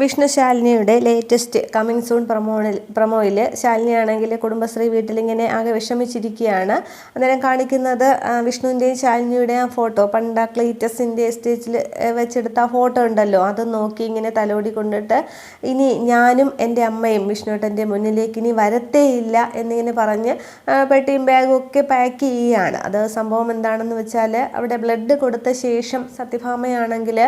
വിഷ്ണു ശാലിനിയുടെ latest coming soon പ്രമോണിൽ പ്രമോയിൽ ശാലിനിയാണെങ്കിൽ കുടുംബശ്രീ വീട്ടിലിങ്ങനെ ആകെ വിഷമിച്ചിരിക്കുകയാണ്. അന്നേരം കാണിക്കുന്നത് വിഷ്ണുവിന്റെയും ശാലിനിയുടെയും ഫോട്ടോ പണ്ട് ആ ക്ലീറ്റസിന്റെ സ്റ്റേജിൽ വെച്ചെടുത്ത ആ ഫോട്ടോ ഉണ്ടല്ലോ. അത് നോക്കി ഇങ്ങനെ തലോടി കൊണ്ടിട്ട് ഇനി ഞാനും എന്റെ അമ്മയും വിഷ്ണുട്ടന്റെ മുന്നിലേക്ക് ഇനി വരത്തേയില്ല എന്നിങ്ങനെ പറഞ്ഞ് പെട്ടിയും ബാഗും ഒക്കെ പാക്ക് ചെയ്യുകയാണ്. അത് സംഭവം എന്താണെന്ന് വെച്ചാൽ അവിടെ ബ്ലഡ് കൊടുത്ത ശേഷം സത്യഭാമയാണെങ്കിൽ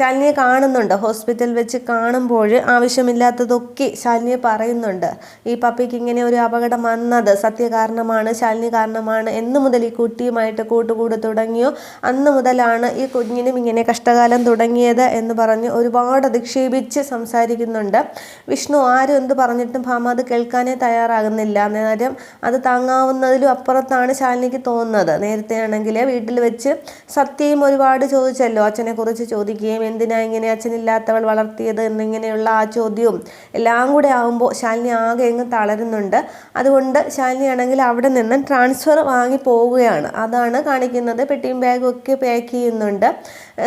ശാലിനിയെ കാണുന്നുണ്ട്. ഹോസ്പിറ്റൽ വെച്ച് കാണുമ്പോൾ ആവശ്യമില്ലാത്തതൊക്കെ ശാലിനിയെ പറയുന്നുണ്ട്. ഈ പപ്പിക്ക് ഇങ്ങനെ ഒരു അപകടം വന്നത് സത്യ കാരണമാണ് ശാലിനി കാരണമാണ് എന്ന് മുതൽ ഈ കുട്ടിയുമായിട്ട് കൂട്ടുകൂട് തുടങ്ങിയോ? അന്ന് മുതലാണ് ഈ കുഞ്ഞിനും ഇങ്ങനെ കഷ്ടകാലം തുടങ്ങിയത് എന്ന് പറഞ്ഞ് ഒരുപാട് അധിക്ഷേപിച്ച് സംസാരിക്കുന്നുണ്ട്. വിഷ്ണു ആരും എന്ത് പറഞ്ഞിട്ടും ഭാമ അത് കേൾക്കാനേ തയ്യാറാകുന്നില്ല. അന്നേരം അത് താങ്ങാവുന്നതിലും അപ്പുറത്താണ് ശാലിനിക്ക് തോന്നുന്നത്. നേരത്തെ ആണെങ്കിൽ വീട്ടിൽ വെച്ച് സത്യയും ഒരുപാട് ചോദിച്ചല്ലോ. അച്ഛനെക്കുറിച്ച് ചോദിക്കുകയും എന്തിനാ ഇങ്ങനെ അച്ഛനില്ലാത്തവൾ വളർത്തിയത് എന്നിങ്ങനെയുള്ള ആ ചോദ്യവും എല്ലാം കൂടെ ആകുമ്പോൾ ശാലിനി ആകെ അങ്ങ് തളരുന്നുണ്ട്. അതുകൊണ്ട് ശാലിനി ആണെങ്കിൽ അവിടെ നിന്ന് ട്രാൻസ്ഫർ വാങ്ങി പോവുകയാണ്. അതാണ് കാണിക്കുന്നത്. പെട്ടിയും ബാഗും ഒക്കെ പാക്ക് ചെയ്യുന്നുണ്ട്.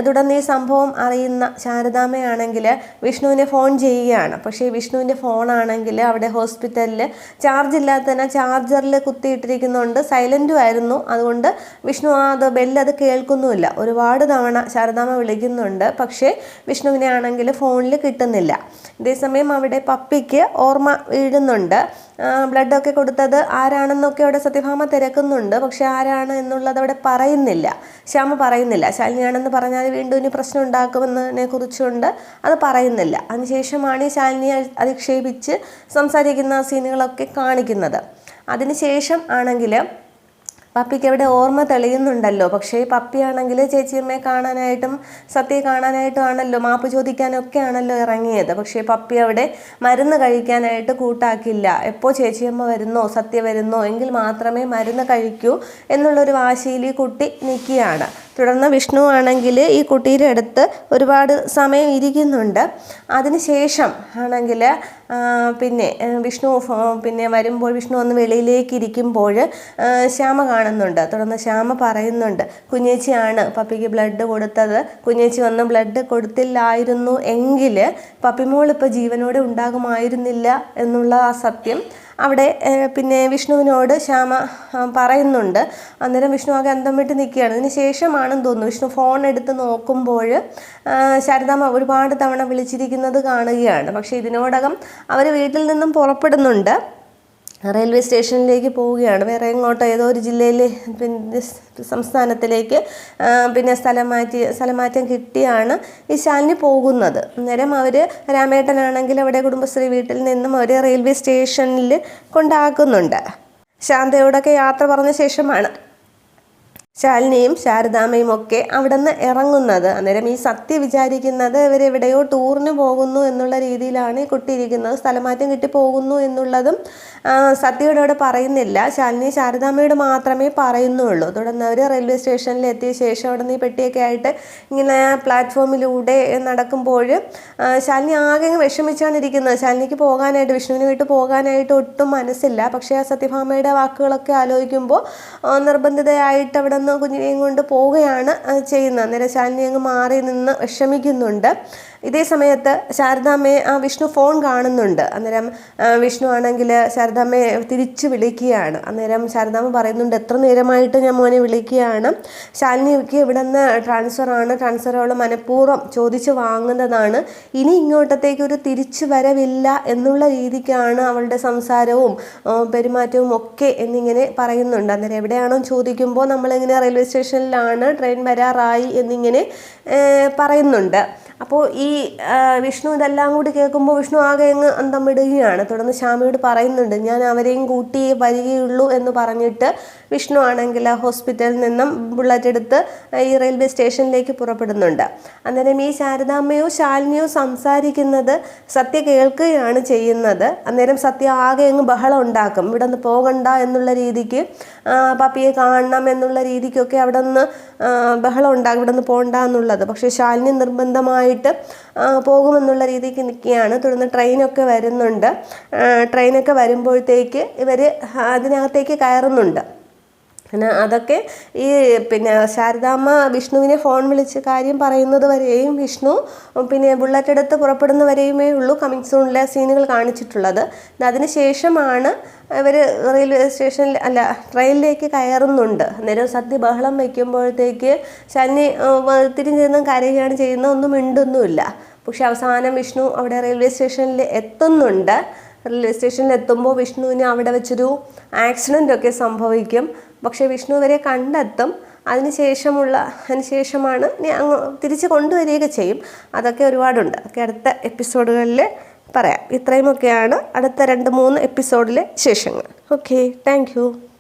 തുടർന്ന് ഈ സംഭവം അറിയുന്ന ശാരദാമ്മയാണെങ്കിൽ വിഷ്ണുവിനെ ഫോൺ ചെയ്യുകയാണ്. പക്ഷേ വിഷ്ണുവിന്റെ ഫോണാണെങ്കിൽ അവിടെ ഹോസ്പിറ്റലിൽ ചാർജ് ഇല്ലാത്തതിനാൽ ചാർജറിൽ കുത്തിയിട്ടിരിക്കുന്നുണ്ട്. സൈലന്റും ആയിരുന്നു. അതുകൊണ്ട് വിഷ്ണു അത് ബെല്ല് അത് കേൾക്കുന്നുമില്ല. ഒരുപാട് തവണ ശാരദാമ്മ വിളിക്കുന്നുണ്ട്. പക്ഷേ വിഷ്ണുവിനെ ആണെങ്കിൽ ഫോണിൽ കിട്ടുന്നില്ല. അതേസമയം അവിടെ പപ്പിക്ക് ഓർമ്മ വീഴുന്നുണ്ട്. ബ്ലഡൊക്കെ കൊടുത്തത് ആരാണെന്നൊക്കെ അവിടെ സത്യഭാമ തിരക്കുന്നുണ്ട്. പക്ഷെ ആരാണ് എന്നുള്ളത് അവിടെ പറയുന്നില്ല. ശ്യാമ പറയുന്നില്ല. ശാലിനിയാണെന്ന് പറഞ്ഞാൽ വീണ്ടും ഇനി പ്രശ്നം ഉണ്ടാക്കുമെന്നതിനെ കുറിച്ചുകൊണ്ട് അത് പറയുന്നില്ല. അതിനുശേഷമാണ് ഈ ശാലിനിയെ അധിക്ഷേപിച്ച് സംസാരിക്കുന്ന സീനുകളൊക്കെ കാണിക്കുന്നത്. അതിനുശേഷം ആണെങ്കിൽ പപ്പിക്ക് അവിടെ ഓർമ്മ തെളിയുന്നുണ്ടല്ലോ. പക്ഷേ പപ്പിയാണെങ്കിൽ ചേച്ചിയമ്മയെ കാണാനായിട്ടും സത്യയെ കാണാനായിട്ടും ആണല്ലോ മാപ്പ് ചോദിക്കാനൊക്കെ ആണല്ലോ ഇറങ്ങിയത്. പക്ഷേ പപ്പി അവിടെ മരുന്ന് കഴിക്കാനായിട്ട് കൂട്ടാക്കില്ല. എപ്പോൾ ചേച്ചിയമ്മ വരുന്നോ സത്യ വരുന്നോ എങ്കിൽ മാത്രമേ മരുന്ന് കഴിക്കൂ എന്നുള്ളൊരു വാശിയിൽ ഈ കുട്ടി നിൽക്കുകയാണ്. തുടർന്ന് വിഷ്ണു ആണെങ്കിൽ ഈ കുട്ടിയുടെ അടുത്ത് ഒരുപാട് സമയം ഇരിക്കുന്നുണ്ട്. അതിനുശേഷം ആണെങ്കിൽ പിന്നെ വിഷ്ണു പിന്നെ വരുമ്പോൾ വിഷ്ണു ഒന്ന് വെളിയിലേക്ക് ഇരിക്കുമ്പോൾ ശ്യാമ ശ്യാമ കാണുന്നുണ്ട്. തുടർന്ന് ശ്യാമ പറയുന്നുണ്ട് കുഞ്ഞേച്ചിയാണ് പപ്പിക്ക് ബ്ലഡ് കൊടുത്തത്. കുഞ്ഞേച്ചി വന്ന് ബ്ലഡ് കൊടുത്തില്ലായിരുന്നു എങ്കിൽ പപ്പിമോൾ ഇപ്പോൾ ജീവനോടെ ഉണ്ടാകുമായിരുന്നില്ല എന്നുള്ള ആ സത്യം അവിടെ പിന്നെ വിഷ്ണുവിനോട് ശ്യാമ പറയുന്നുണ്ട്. അന്നേരം വിഷ്ണു ആകെ അന്തം വിട്ട് നിൽക്കുകയാണ്. ഇതിന് ശേഷമാണെന്ന് തോന്നുന്നു. വിഷ്ണു ഫോൺ എടുത്ത് നോക്കുമ്പോൾ ശാരദാമ്മ ഒരുപാട് തവണ വിളിച്ചിരിക്കുന്നത് കാണുകയാണ്. പക്ഷേ ഇതിനോടകം അവർ വീട്ടിൽ നിന്നും പുറപ്പെടുന്നുണ്ട്. റെയിൽവേ സ്റ്റേഷനിലേക്ക് പോവുകയാണ്. വേറെ എങ്ങോട്ടോ ഏതോ ഒരു ജില്ലയിൽ പിന്നെ സംസ്ഥാനത്തിലേക്ക് പിന്നെ സ്ഥലം മാറ്റി സ്ഥലം മാറ്റം കിട്ടിയാണ് ഈ ശാലിനി പോകുന്നത്. അന്നേരം അവർ രാമേട്ടനാണെങ്കിൽ അവിടെ കുടുംബശ്രീ വീട്ടിൽ നിന്നും അവർ റെയിൽവേ സ്റ്റേഷനിൽ കൊണ്ടാക്കുന്നുണ്ട്. ശാന്തയോടൊക്കെ യാത്ര പറഞ്ഞ ശേഷമാണ്. ശാലിനിയും ശാരദാമ്മയും ഒക്കെ അവിടെ നിന്ന് ഇറങ്ങുന്നത്. അന്നേരം ഈ സത്യ വിചാരിക്കുന്നത് ഇവരെവിടെയോ ടൂറിന് പോകുന്നു എന്നുള്ള രീതിയിലാണ് ഈ കുട്ടി ഇരിക്കുന്നത്. സ്ഥലമാറ്റം കിട്ടി പോകുന്നു എന്നുള്ളതും സത്യയുടെ അവിടെ പറയുന്നില്ല. ശാലിനി ശാരദാമ്മയോട് മാത്രമേ പറയുന്നുള്ളൂ. തുടർന്ന് അവർ റെയിൽവേ സ്റ്റേഷനിൽ എത്തിയ ശേഷം അവിടെ നിന്ന് ഈ പെട്ടിയൊക്കെ ആയിട്ട് ഇങ്ങനെ പ്ലാറ്റ്ഫോമിലൂടെ നടക്കുമ്പോൾ ശാലിനി ആകെ വിഷമിച്ചാണ് ഇരിക്കുന്നത്. ശാലിനിക്ക് പോകാനായിട്ട് വിഷ്ണുവിന് വീട്ടിൽ പോകാനായിട്ട് ഒട്ടും മനസ്സില്ല. പക്ഷേ ആ സത്യഭാമയുടെ വാക്കുകളൊക്കെ ആലോചിക്കുമ്പോൾ നിർബന്ധിതയായിട്ട് അവിടെ നിന്ന് കുഞ്ഞിനെയും കൊണ്ട് പോവുകയാണ് ചെയ്യുന്നത്. അന്നേരം ശാലിനി അങ്ങ് മാറി നിന്ന് വിഷമിക്കുന്നുണ്ട്. ഇതേ സമയത്ത് ശാരദാമ്മയെ ആ വിഷ്ണു ഫോൺ കാണുന്നുണ്ട്. അന്നേരം വിഷ്ണു ആണെങ്കിൽ ശാരദാമ്മയെ തിരിച്ച് വിളിക്കുകയാണ്. അന്നേരം ശാരദാമ്മ പറയുന്നുണ്ട് എത്ര നേരമായിട്ട് ഞാൻ മോനെ വിളിക്കുകയാണ്? ശാലിനിക്ക് ഇവിടെ നിന്ന് ട്രാൻസ്ഫറാണ് ട്രാൻസ്ഫർ മനഃപൂർവം ചോദിച്ച് വാങ്ങുന്നതാണ്. ഇനി ഇങ്ങോട്ടത്തേക്ക് ഒരു തിരിച്ചു വരവില്ല എന്നുള്ള രീതിക്കാണ് അവളുടെ സംസാരവും പെരുമാറ്റവും ഒക്കെ എന്നിങ്ങനെ പറയുന്നുണ്ട്. അന്നേരം എവിടെയാണോ ചോദിക്കുമ്പോൾ നമ്മളിങ്ങനെ റെയിൽവേ സ്റ്റേഷനിലാണ് ട്രെയിൻ വരാറായി എന്നിങ്ങനെ പറയുന്നുണ്ട്. അപ്പോൾ ഈ വിഷ്ണു ഇതെല്ലാം കൂടി കേൾക്കുമ്പോൾ വിഷ്ണു ആകെ അങ്ങ് അന്തം വിടുകയാണ് തുടർന്ന് ശ്യാമയോട് പറയുന്നുണ്ട് ഞാൻ അവരെയും കൂട്ടി വരികയുള്ളൂ എന്ന് പറഞ്ഞിട്ട് വിഷ്ണു ആണെങ്കിൽ ഹോസ്പിറ്റലിൽ നിന്നും ബുള്ളറ്റ് എടുത്ത് ഈ റെയിൽവേ സ്റ്റേഷനിലേക്ക് പുറപ്പെടുന്നുണ്ട്. അന്നേരം ഈ ശാരദാമ്മയോ ശാലിനിയോ സംസാരിക്കുന്നത് സത്യ കേൾക്കുകയാണ് ചെയ്യുന്നത്. അന്നേരം സത്യ ആകെ അങ്ങ് ബഹളം ഉണ്ടാക്കും. ഇവിടെ നിന്ന് പോകണ്ട എന്നുള്ള രീതിക്ക് പപ്പിയെ കാണണം എന്നുള്ള രീതിക്കൊക്കെ അവിടെ നിന്ന് ബഹളം ഉണ്ടാകും. ഇവിടെ നിന്ന് പോകണ്ട എന്നുള്ളത്. പക്ഷേ ശാലിനി നിർബന്ധമായിട്ട് ആ, പോകുമെന്നുള്ള രീതിക്ക് നിൽക്കുകയാണ്. തുടർന്ന് ട്രെയിനൊക്കെ വരുന്നുണ്ട്. ട്രെയിനൊക്കെ വരുമ്പോഴത്തേക്ക് ഇവർ അതിനകത്തേക്ക് കയറുന്നുണ്ട്. പിന്നെ അതൊക്കെ ഈ പിന്നെ ശാരദാമ്മ വിഷ്ണുവിനെ ഫോൺ വിളിച്ച് കാര്യം പറയുന്നത് വരെയും വിഷ്ണു പിന്നെ ബുള്ളറ്റ് എടുത്ത് പുറപ്പെടുന്ന ഉള്ളൂ കമ്മിങ് സൂണിലെ സീനുകൾ കാണിച്ചിട്ടുള്ളത്. അതിന് ശേഷമാണ് ഇവർ റെയിൽവേ സ്റ്റേഷനിൽ അല്ല ട്രെയിനിലേക്ക് കയറുന്നുണ്ട്. അന്നേരം സദ്യ ബഹളം വയ്ക്കുമ്പോഴത്തേക്ക് ശനി തിരിഞ്ഞിരുന്ന് കരയുകയാണ് ചെയ്യുന്ന ഒന്നും മിണ്ടൊന്നുമില്ല. പക്ഷെ അവസാനം വിഷ്ണു അവിടെ റെയിൽവേ സ്റ്റേഷനിൽ എത്തുന്നുണ്ട്. റെയിൽവേ സ്റ്റേഷനിൽ എത്തുമ്പോൾ വിഷ്ണുവിന് അവിടെ വെച്ചൊരു ആക്സിഡന്റ് ഒക്കെ സംഭവിക്കും. പക്ഷേ വിഷ്ണു ഇവരെ കണ്ടെത്തും. അതിനുശേഷമുള്ള അതിനുശേഷമാണ് തിരിച്ച് കൊണ്ടുവരികയൊക്കെ ചെയ്യും. അതൊക്കെ ഒരുപാടുണ്ട്. അതൊക്കെ അടുത്ത എപ്പിസോഡുകളിൽ പറയാം. ഇത്രയുമൊക്കെയാണ് അടുത്ത രണ്ട് മൂന്ന് എപ്പിസോഡിലെ ശേഷങ്ങൾ. Okay thank